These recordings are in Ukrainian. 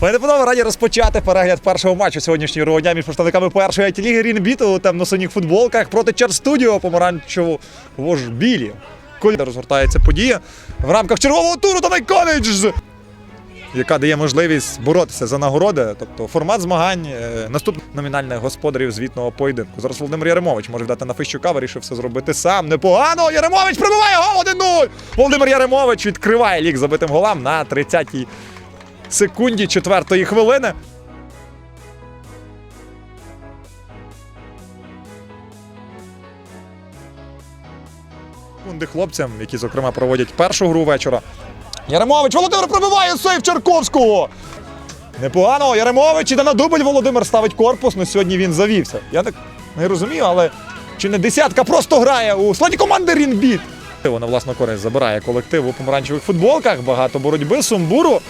Пане раді розпочати перегляд першого матчу сьогоднішнього дня між представниками першої IT-ліги Рінбіту у темно-синіх футболках проти Чарстудіо помаранчево ж білі. Коль розгортається подія в рамках чергового туру та найконедж, яка дає можливість боротися за нагороди. Тобто формат змагань, е, наступний номінальних господарів звітного поєдинку. Зараз Володимир Яремович може дати на Фищука, вирішив все зробити сам. Непогано. Яремович пробиває гол 1-0. Володимир Яремович відкриває лік забитим голам на 30-й секунді четвертої хвилини. Секунди хлопцям, які, зокрема, проводять першу гру вечора. Яремович, Володимир пробиває сейф Черковського. Непогано. Яремович іде на дубль. Володимир ставить корпус. Ну сьогодні він завівся. Я так не розумію, але чи не десятка просто грає у складі команди Рінбіт. Вона власну користь забирає колектив у помаранчевих футболках. Багато боротьби, сумбуру.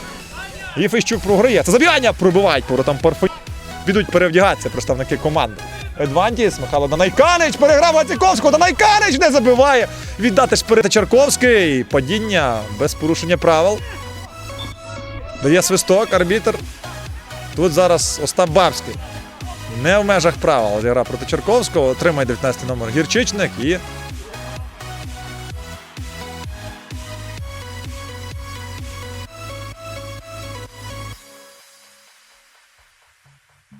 І Фищук програє. Це забігання пробивають воротам Парфо. Підуть перевдягатися представники команди. Едвантіс, Михайло Данайканич переграв Вацяковського. Данайканич не забиває. Віддати шпирити Чарковський. Падіння без порушення правил. Дає свисток, арбітр. Тут зараз Остап Бабський. Не в межах правил. Зігра проти Чарковського. Отримає 19 номер гірчичник і.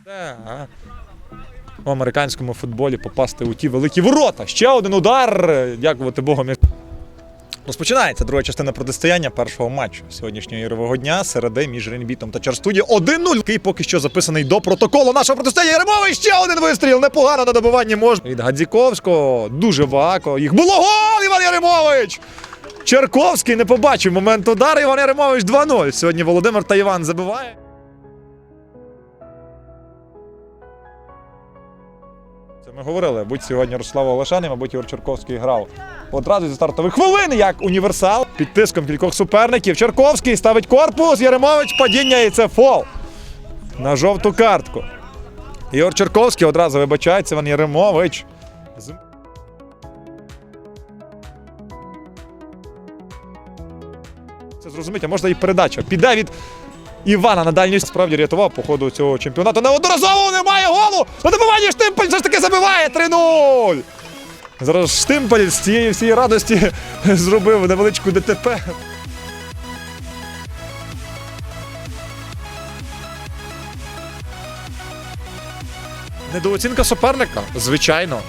Так. У американському футболі попасти у ті великі ворота. Ще один удар. Дякувати Богу. Розпочинається друга частина протистояння першого матчу сьогоднішнього ігрового дня середи між Ренбітом та Чарстуді 1-0, який поки що записаний до протоколу нашого протистояння. Яремовий ще один вистріл. Непогано на добиванні можна. Від Гадзіковського дуже вако. Їх було гол! Іван Яремович! Черковський не побачив момент удару. Іван Яремович 2-0. Сьогодні Володимир та Іван забиває. Це ми говорили. Будь сьогодні Руслава Олешаний, мабуть, Ігор Черковський грав одразу зі стартових хвилин, як універсал. Під тиском кількох суперників. Черковський ставить корпус, Яремович падіння і це фол. На жовту картку. Ігор Черковський одразу вибачається, Іван Яремович. Це зрозуміти, можна і передача. Піде від Івана на дальню справді рятував по ходу цього чемпіонату. Неодноразово немає голу! На добиванні Штимпель все ж таки забиває 3-0! Зараз Штимпель з цієї всієї радості зробив невеличку ДТП. Недооцінка суперника, звичайно.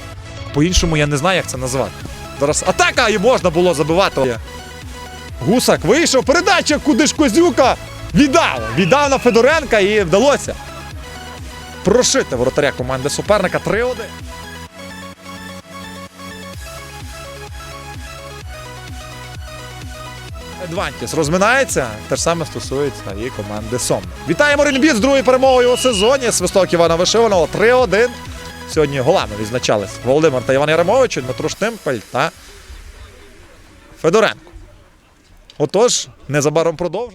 По-іншому я не знаю, як це назвати. Зараз атака і можна було забивати. Гусак вийшов, передача куди ж Козюка. Віддав! Віддав на Федоренка і вдалося прошити воротаря команди суперника 3-1. Едвантіс розминається. Те ж саме стосується і команди Сом. Вітаємо Рельбіт з другою перемогою у сезоні. Свисток Івана Вишиваного 3-1. Сьогодні голами відзначались Володимир та Іван Яремович, Дмитро Штимпель та Федоренко. Отож, незабаром продовжимо.